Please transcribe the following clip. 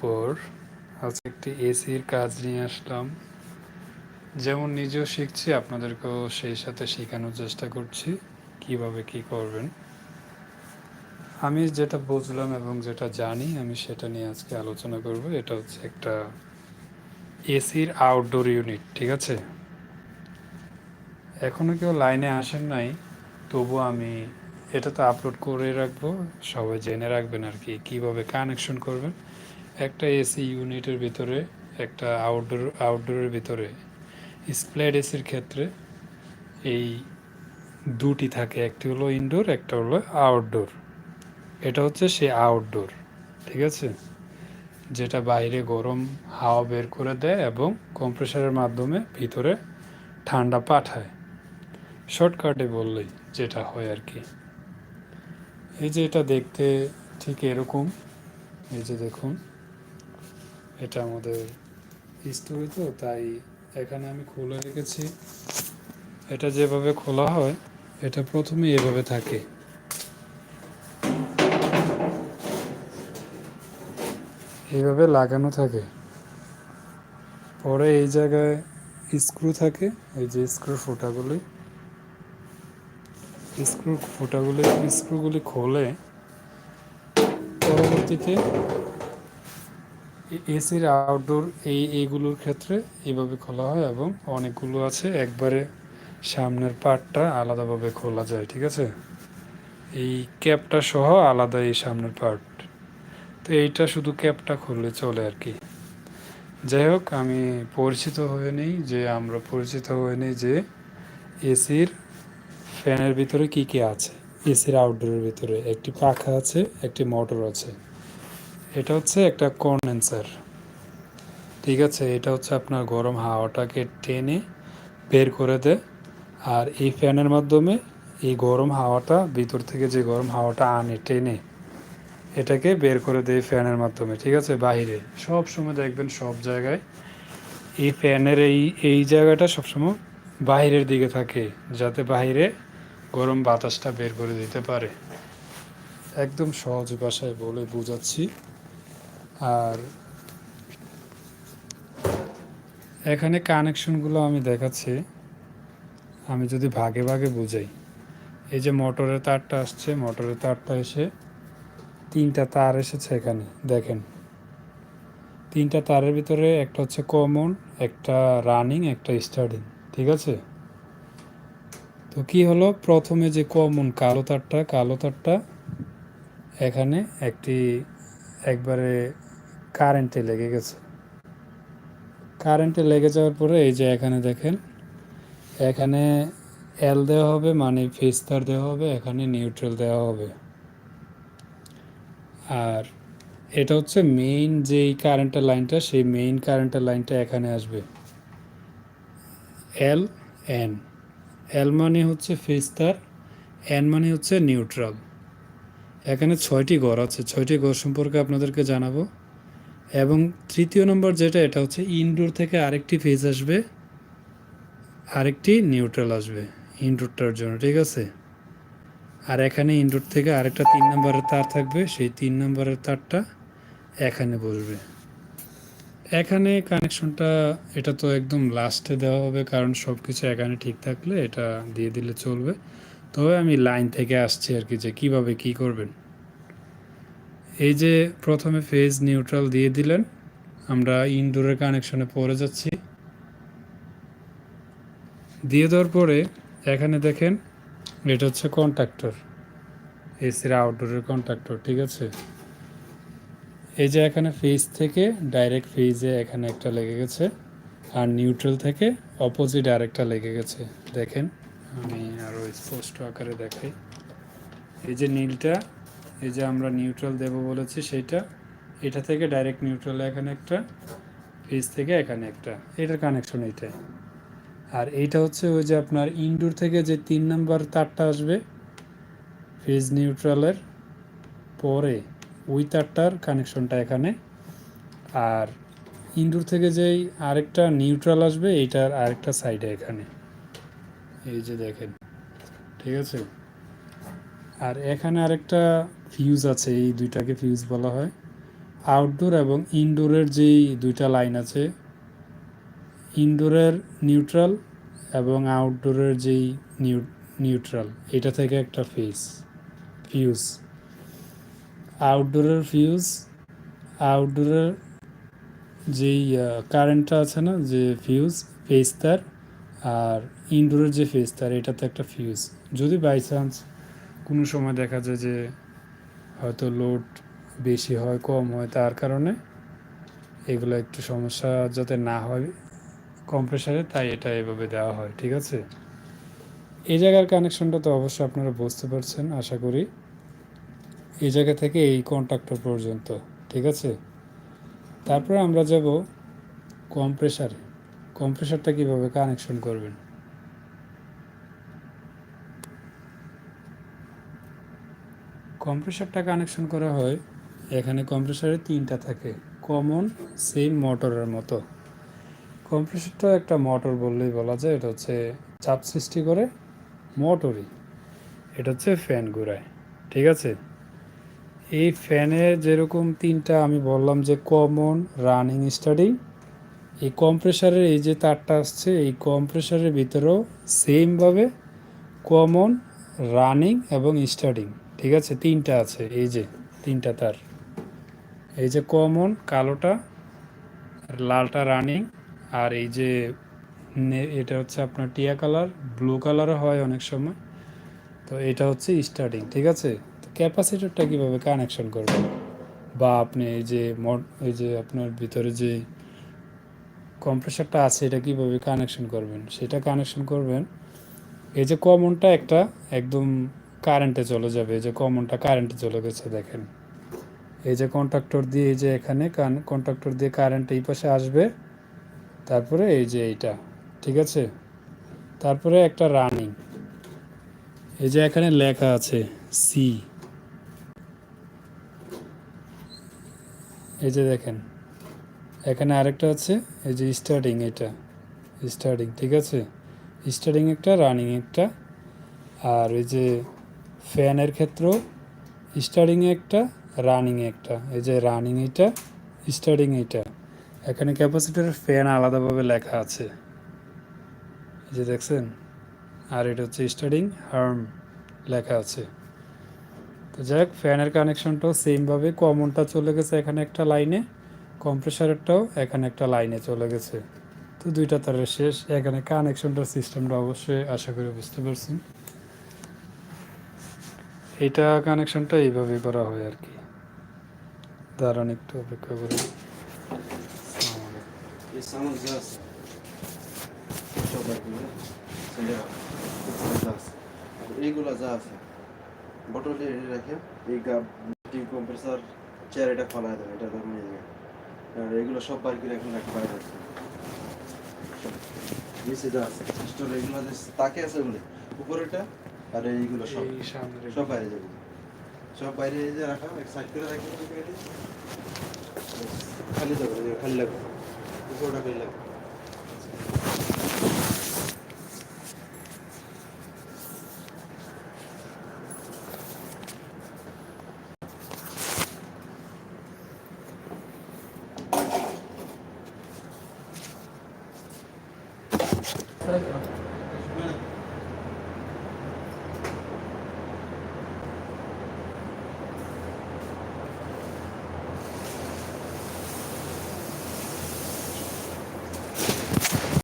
পর আজকে একটি এসির কাজ নিয়ে আসলাম। যেমন নিজেও শিখছি, আপনাদেরকেও সেই সাথে শেখানোর চেষ্টা করছি, কীভাবে কি করবেন। আমি যেটা বুঝলাম এবং যেটা জানি, আমি সেটা নিয়ে আজকে আলোচনা করব। এটা হচ্ছে একটা এসির আউটডোর ইউনিট ঠিক আছে? এখনও কেউ লাইনে আসেন নাই, তবু আমি এটা তো আপলোড করে রাখব। সবাই জেনে রাখবেন আর কি, কীভাবে কানেকশন করবেন। একটা এসি ইউনিটের ভিতরে, একটা আউটডোর আউটডোরের ভিতরে স্প্লেড এসির ক্ষেত্রে এই দুটি থাকে। একটি হলো ইনডোর একটা হলো আউটডোর এটা হচ্ছে সে আউটডোর ঠিক আছে? যেটা বাইরে গরম হাওয়া বের করে দেয় এবং কম্প্রেসারের মাধ্যমে ভিতরে ঠান্ডা পাঠায়। শর্টকাটে বললেই যেটা হয় আর কি। এই যে এটা দেখতে ঠিক এরকম। এই যে দেখুন। এটা আমাদের স্টোরি তো, তাই এখানে আমি খুলে রেখেছি। এটা যেভাবে খোলা হয়, এটা প্রথমে এভাবে থাকে। এইভাবে লাগানো থাকে। পরে এই জায়গায় স্ক্রু থাকে, এই যে স্ক্রু ফুটাগুলি। স্ক্রু ফুটাগুলি স্ক্রুগুলি খোলে, পরবর্তীতে এসির আউটডোর এই এইগুলোর ক্ষেত্রে এইভাবে খোলা হয় এবং অনেকগুলো আছে। একবারে সামনের পার্টটা আলাদাভাবে খোলা যায়, ঠিক আছে? এই ক্যাপটা সহ আলাদা এই সামনের পার্ট তো এইটা শুধু ক্যাপটা খুললে চলে আর কি। যাই হোক, আমি পরিচিত হয়ে নিই যে, আমরা পরিচিত হয়ে নিই যে এসির ফ্যানের ভিতরে কি কি আছে? এসির আউটডোরের ভিতরে একটি পাখা আছে, একটি মোটর আছে। এটা হচ্ছে একটা কন্ডেন্সার ঠিক আছে? এটা হচ্ছে আপনার গরম হাওয়াটাকে টেনে বের করে দেয় আর এই ফ্যানের মাধ্যমে এই গরম হাওয়াটা, ভিতর থেকে যে গরম হাওয়াটা আনে, টেনে, এটাকে বের করে দেয় ফ্যানের মাধ্যমে, ঠিক আছে? বাহিরে। সব সময় দেখবেন সব জায়গায় এই ফ্যানের এই এই জায়গাটা সবসময় বাহিরের দিকে থাকে, যাতে বাহিরে গরম বাতাসটা বের করে দিতে পারে। একদম সহজ ভাষায় বলে বোঝাচ্ছি। আর এখানে কানেকশনগুলো আমি দেখাচ্ছি। আমি যদি ভাগে ভাগে বুঝাই। এই যে মোটরের তারটা আসছে মোটরের তারটা এসে তিনটা তার এসেছে এখানে, দেখেন। তিনটা তারের ভিতরে একটা হচ্ছে কমন একটা রানিং একটা স্টার্টিং ঠিক আছে? তো কি হলো? প্রথমে যে কমন কালো তারটা কালো তারটা এখানে একটি একবারে কারেন্টে লেগে গেছে। কারেন্টে লেগে যাওয়ার পরে এই যে এখানে দেখেন, এখানে এল দেওয়া হবে মানে ফেস্তার দেওয়া হবে, এখানে নিউট্রাল দেওয়া হবে। আর এটা হচ্ছে মেইন যেই কারেন্টের লাইনটা সেই মেইন কারেন্টের লাইনটা এখানে আসবে। এল এন এল মানে হচ্ছে ফেস্তার এন মানে হচ্ছে নিউট্রাল এখানে ছয়টি ঘর আছে, ছয়টি ঘর সম্পর্কে আপনাদেরকে জানাব। এবং তৃতীয় নম্বর যেটা, এটা হচ্ছে ইনডোর থেকে আরেকটি ফেজ আসবে, আরেকটি নিউট্রাল আসবে ইনডোরটার জন্য, ঠিক আছে? আর এখানে ইনডোর থেকে আরেকটা তিন নম্বরের তার থাকবে, সেই তিন নম্বরের তারটা এখানে বসবে। এখানে কানেকশনটা এটা তো একদম লাস্টে দেওয়া হবে, কারণ সব কিছু এখানে ঠিক থাকলে এটা দিয়ে দিলে চলবে। তবে আমি লাইন থেকে আসছি আর কি, যে কীভাবে কী করবেন। এই যে প্রথমে ফেজ নিউট্রাল দিয়ে দিলেন, আমরা ইনডোরের কানেকশনে পড়ে যাচ্ছি। দিয়ে দেওয়ার পরে এখানে দেখেন, এটা হচ্ছে কন্ট্রাক্টর এসির আউটডোরের কন্ট্রাক্টর ঠিক আছে? এই যে এখানে ফেজ থেকে ডাইরেক্ট ফেজে এখানে একটা লেগে গেছে, আর নিউট্রাল থেকে অপোজিট আরেকটা লেগে গেছে। দেখেন, আমি আরও স্পষ্ট আকারে দেখাই। এই যে নীলটা এই যে আমরা নিউট্রাল দেব বলেছি সেইটা, এটা থেকে ডাইরেক্ট নিউট্রাল এখানে একটা ফেজ থেকে এখানে একটা, এটার কানেকশন এইটাই। আর এইটা হচ্ছে ওই যে আপনার ইনডোর থেকে যে তিন নাম্বার তারটা আসবে ফেজ নিউট্রালের পরে ওই তারটার কানেকশনটা এখানে। আর ইনডোর থেকে যেই আরেকটা নিউট্রাল আসবে, এইটার আরেকটা সাইডে এখানে। এই যে দেখেন, ঠিক আছে? আর এখানে আরেকটা ফিউজ আছে, এই দুইটাকে ফিউজ বলা হয়। আউটডোর এবং ইনডোরের যেই দুইটা লাইন আছে ইনডোরের নিউট্রাল এবং আউটডোরের যেই নিউ নিউট্রাল এটা থেকে একটা ফেস ফিউজ আউটডোরের ফিউজ আউটডোরের যেই কারেন্টটা আছে না, যে ফিউজ ফেস তার, আর ইনডোরের যে ফেস তার, এটাতে একটা ফিউজ যদি বাই চান্স কোনো সময় দেখা যায় যে হয়তো লোড বেশি হয়, কম হয়, তার কারণে এগুলো একটু সমস্যা যাতে না হয় কম্প্রেসারে তাই এটা এভাবে দেওয়া হয়, ঠিক আছে? এই জায়গার কানেকশনটা তো অবশ্যই আপনারা বুঝতে পারছেন, আশা করি। এই জায়গা থেকে এই কন্ট্রাক্টর পর্যন্ত, ঠিক আছে? তারপরে আমরা যাব কম্প্রেসারে কম্প্রেসারটা কীভাবে কানেকশন করবেন? কম্প্রেসারটা কানেকশন করা হয়, এখানে কম্প্রেসারে তিনটা থাকে। কমন সেম মোটরের মতো। কম্প্রেসারটা একটা মোটর বললেই বলা যায়, এটা হচ্ছে চাপ সৃষ্টি করে মোটরই এটা হচ্ছে ফ্যান ঘুরায়, ঠিক আছে? এই ফ্যানের যেরকম তিনটা, আমি বললাম যে কমন রানিং স্টার্টিং এই কম্প্রেসারের এই যে তারটা আসছে, এই কম্প্রেসারের ভিতরেও সেমভাবে কমন রানিং এবং স্টার্টিং ঠিক আছে? তিনটা আছে, এই যে, তিনটা তার। এই যে কমন, কালোটা লালটা রানিং, আর এই যে এটা হচ্ছে আপনার টিয়া কালার, ব্লু কালারও হয় অনেক সময়। তো এটা হচ্ছে স্টার্টিং, ঠিক আছে? তো ক্যাপাসিটরটা কীভাবে কানেকশন করবেন বা আপনি এই যে মড, এই যে আপনার ভিতরে যে কম্প্রেসারটা আছে, এটা কীভাবে কানেকশন করবেন? সেটা কানেকশন করবেন। এই যে কমনটা একটা, একদম কারেন্টে চলে যাবে, এই যে কমনটা কারেন্টে চলে গেছে দেখেন। এই যে কন্ট্রাক্টর দিয়ে এই যে এখানে কন্ট্রাক্টর দিয়ে কারেন্ট এই পাশে আসবে, তারপরে এই যে এইটা, ঠিক আছে? তারপরে একটা রানিং এই যে এখানে লেখা আছে সি এই যে দেখেন, এখানে আরেকটা আছে, এই যে স্টার্টিং এটা স্টার্টিং ঠিক আছে? স্টার্টিং একটা রানিং একটা, আর এই যে ফ্যানের ক্ষেত্রেও স্টার্টিং একটা, রানিং একটা। এই যে রানিং এটা স্টার্টিং এটা এখানে ক্যাপাসিটরের ফ্যান আলাদাভাবে লেখা আছে। এই যে দেখছেন? আর এটা হচ্ছে স্টার্টিং হার্ম লেখা আছে। তো যাই হোক, ফ্যানের কানেকশনটাও সেমভাবে কমনটা চলে গেছে এখানে একটা লাইনে, কম্প্রেসারেরটাও এখানে একটা লাইনে চলে গেছে। তো দুইটা তারের শেষ। এখানে কানেকশনটার সিস্টেমটা অবশ্যই আশা করি বুঝতে পারছেন। এটা কানেকশনটা এইভাবে করা হয় আর কি। দাঁড়ান একটু অপেক্ষা করি। এই সামান যা আছে বটলে এনে রেখে এই গাব কম্প্রেসার চেয়ার এটা ফলাই দেবে, এটা আর এগুলো সব বার করে এখন বাইরে নিচে যা আছে স্টোর এগুলো তাকে আছে বলে উপরেটা আর এইগুলো সব। সব বাইরে যাবে। সব বাইরে যে রাখা এক সাইড করে রাখি খালি যাবে খালি লাগবে। উপরটা খালি লাগবে।